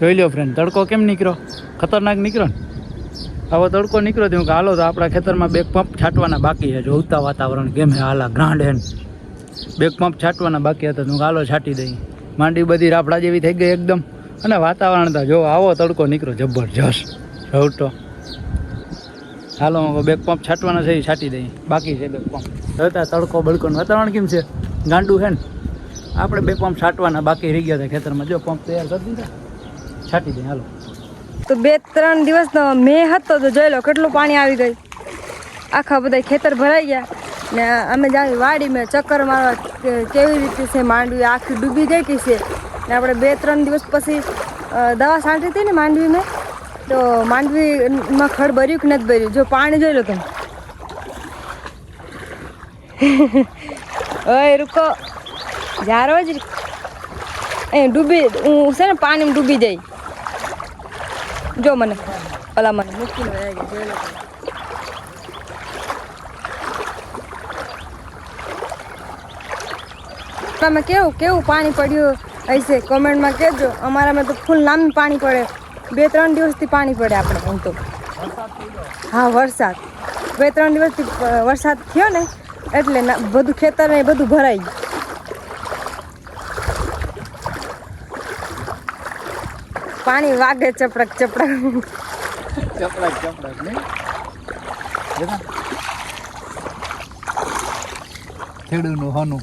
જોઈ લ્યો ફ્રેન્ડ તડકો કેમ નીકળ્યો? ખતરનાક નીકળ્યો ને? આવો તડકો નીકળ્યો તો હું કે હાલો તો આપણા ખેતરમાં બેક પંપ છાંટવાના બાકી છે. જો જોતા વાતાવરણ કેમ હે હાલા ગ્રાન્ડ હે બેક પંપ છાંટવાના બાકી હતા હું હાલો છાંટી દઈ. માંડી બધી રાફડા જેવી થઈ ગઈ એકદમ. અને વાતાવરણ તો જો આવો તડકો નીકળ્યો જબરજસ્ત. તો હાલો હું બેક પંપ છાંટવાના છે એ છાંટી દઈ. બાકી છે બે પંપ જોતા તડકો બળકોનું વાતાવરણ કેમ છે? ગાંડું છે ને. આપણે બે પંપ છાંટવાના બાકી રહી ગયા હતા ખેતરમાં. જો પંપ તૈયાર કરી દીધા. છાંટી દે, હાલો. તો બે ત્રણ દિવસ મેં હતો, તો જોઈ લો કેટલું પાણી આવી ગયું. આખા બધા ખેતર ભરાઈ ગયા. ને અમે જાય વાડી મેં ચક્કર મારવા કેવી રીતે છે માંડવી, આખી ડૂબી ગઈ હતી છે. ને આપણે બે ત્રણ દિવસ પછી દવા છાંટી હતી ને માંડવી મેં તો માંડવીમાં ખડ ભર્યું કે નથી ભર્યું? જો પાણી જોઈ લો તમે. ઓય રૂકો જારો જ એ ડૂબી હું છે ને પાણીમાં ડૂબી જઈ. જો મને ઓલા મને. મૂકીને વયા ગયા જોઈ. તમે કેવું કેવું પાણી પડ્યું હશે? કોમેન્ટમાં કહેજો. અમારામાં તો ફૂલ લાંબી પાણી પડે. બે, ત્રણ દિવસથી પાણી પડે આપણે હું તો. હા, વરસાદ. બે, ત્રણ દિવસથી વરસાદ થયો ને, એટલે બધું ખેતર ને બધું ભરાઈ ગયું. પાણી વાગે ચપડક ચપડક. ચપડાક ચપડક નહીં. ખેડૂનું હોનું.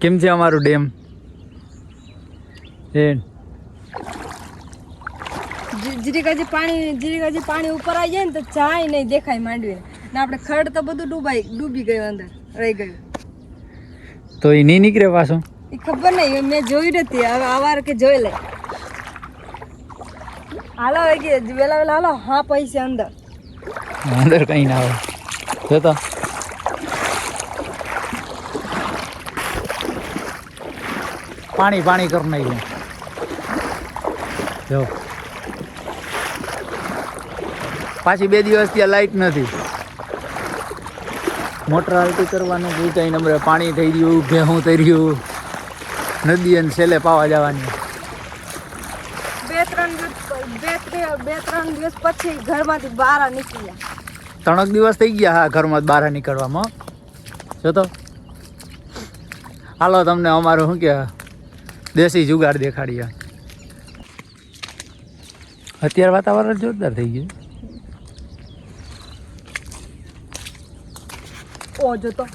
કેમ છે અમારું ડેમ? એ. જીરીકાજી પાણી જીરીકાજી પાણી ઉપર આવી જાય ને તો ચાય નહીં દેખાય માંડવીને ને આપણે ખડ તો બધું ડૂબાઈ ડૂબી ગયું અંદર રહી ગયું. તો એ નહીં નીકળે પાછું? ખબર નહીં મેં જોઈ નથી. હવે આવાર કે જોઈ લે. હાલો વેલા વેલા હાલો, હા પૈસા અંદર. અંદર કઈ ના આવે જોતો. પાણી પાણી કરી નાખ્યું. જો. પાછી બે દિવસ ત્યાં લાઈટ નથી. મોટર હાલતી કરવાનું પૂછાઈ નંબરે પાણી થઈ ગયું ઘેહું થઈ રહ્યું. નદી અને છેલ્લે પાવા જવાની. બે ત્રણ દિવસ બે ત્રણ દિવસ પછી ઘરમાંથી બહાર નીકળ્યા. ત્રણક દિવસ થઈ ગયા હા ઘરમાં બહાર નીકળવામાં. જો તો. હાલો તમને અમારું શું કે દેશી જુગાર દેખાડીએ. અત્યારે વાતાવરણ જોરદાર થઈ ગયું. ઓ જો તો.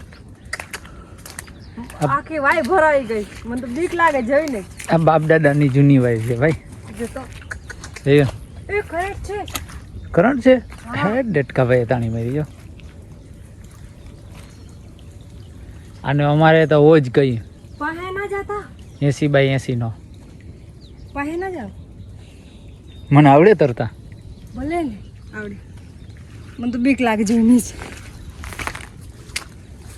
આખી વાય ભરાઈ ગઈ. મને તો બીક લાગે જઈને. આ બાપ દાદાની જૂની વાય છે ભાઈ. જો એ એ કરેક્ટ છે. કરંટ છે? હા. ડેટકા ભાઈ તાણી મારી જો અને અમારે તો ઓજ ગઈ પહે ના જાતા? એસી બાય એસી નો પહે ના જાવ? મને આવડે તરતા. ભલે ને. આવડે. મને તો બીક લાગે જોઈને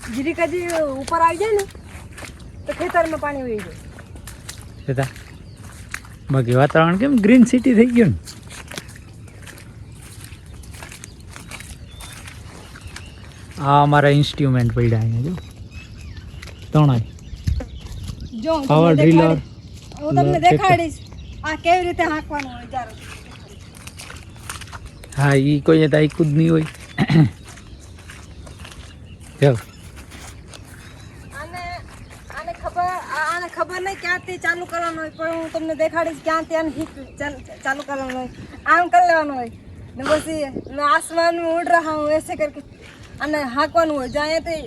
જ જીરીકાજી ઉપર આવી જાય ને તો ખેતરમાં પાણી વહી જાય. બાકી વાતાવરણ કેમ ગ્રીન સિટી થઈ ગયું ને? આ અમારા ઇન્સ્ટ્રુમેન્ટ પડ્યા અહીંયા જો. ત્રણેય જો પાવર ડ્રિલર હું તમને દેખાડીશ આ કેવી રીતે હાંકવાનું હોય ચાલો હા એ કોઈ તાઈકું જ નહીં હોય. જો આને આને ખબર આ- આને ખબર નહીં ક્યાંથી ચાલુ કરવાનું હોય, પણ હું તમને દેખાડીશ ક્યાંથી આને હિટ ચાલુ કરવાનું હોય. આમ કરી લેવાનું હોય. ને પછી આસમાનમાં ઉડ રહ્યા હું એસે કરી આને હાંકવાનું હોય. જ્યાં અહીંયાથી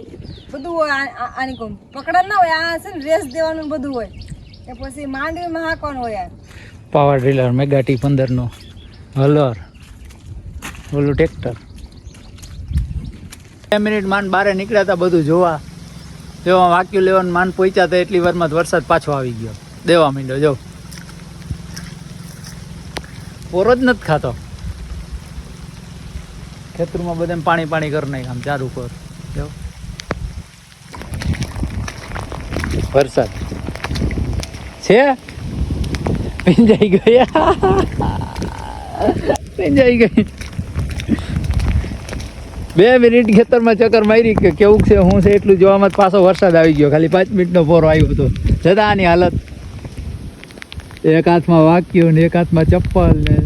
બધું હોય આની કોમ. પકડન ના હોય. આ છે ને રેસ દેવાનું બધું હોય. એ પછી માંડવીમાં હાંકવાનું હોય યાર પાવર ડ્રીલર મેગાટી પંદરનો. હલર. ઓલું ટ્રેક્ટર બે મિનિટ માંડ બારે નીકળ્યા હતા બધું જોવા. જેવા વાક્યું લેવાનું માન પહોંચ્યા હતા એટલી વારમાં જ વરસાદ પાછો આવી ગયો. દેવા માંડ્યો, જો. પોરો જ નથી ખાતો. ખેતરમાં બધાને પાણી પાણી કરી નાખ આમ ચાર ઉપર, જો. વરસાદ. છે? પીંજાઈ ગયા પીંજાઈ ગઈ. બે મિનિટ ખેતરમાં ચક્કર મારી કે કેવું છે હું છે એટલું જોવામાં પાછો વરસાદ આવી ગયો. ખાલી પાંચ મિનિટનો પોરો આવ્યો હતો. જતા આની હાલત. એક હાથમાં વાક્યું ને એક હાથમાં ચપ્પલ ને.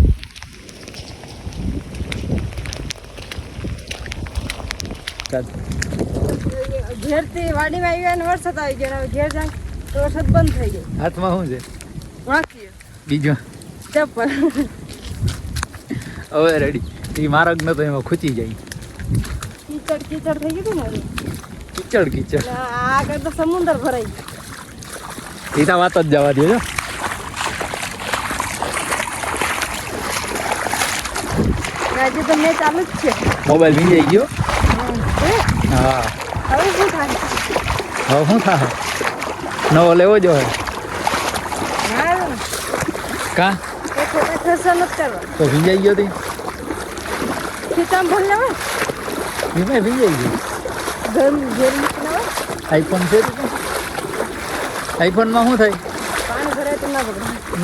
ઘેરથી વાડીમાં આવ્યા અને વરસાદ આવી ગયો. હવે ઘેર જાય તો વરસાદ બંધ થઈ ગયો. હાથમાં શું છે? બીજું? ચપ્પલ. હવે રેડી એ માર્ગ નતો એમાં ખૂચી જાય. કીચડ કીચડ થઈ ગયું ને. કીચડ કીચડ આગળ તો સમુદ્ર ભરાઈ સીધા વાત જ જવા દે આજે તો મેં ચાલુ જ છે મોબાઈલ ભીંજાઈ ગયો હા હવે શું થાય હવે શું થાય નવો લેવો જો કા તો ભીંજાઈ ગયો તી સીતામ ભરી લેવાય એમાં ભીંજાઈ ગયો આઈફોન છે? આઈફોનમાં શું થાય? પાણી ભરાય તો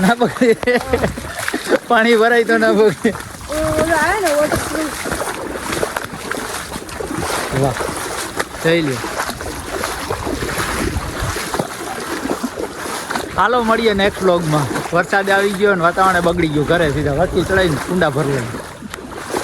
ના બગડે પાણી ભરાય તો ના વોટરપ્રૂફ વાહ. જઈ લ્યો. હાલો મળીએ નેક્સ્ટ વ્લોગમાં વરસાદ આવી ગયો ને વાતાવરણ બગડી ગયું ઘરે સીધા વચ્ચે ચડાવીને કુંડા ભરી લઈએ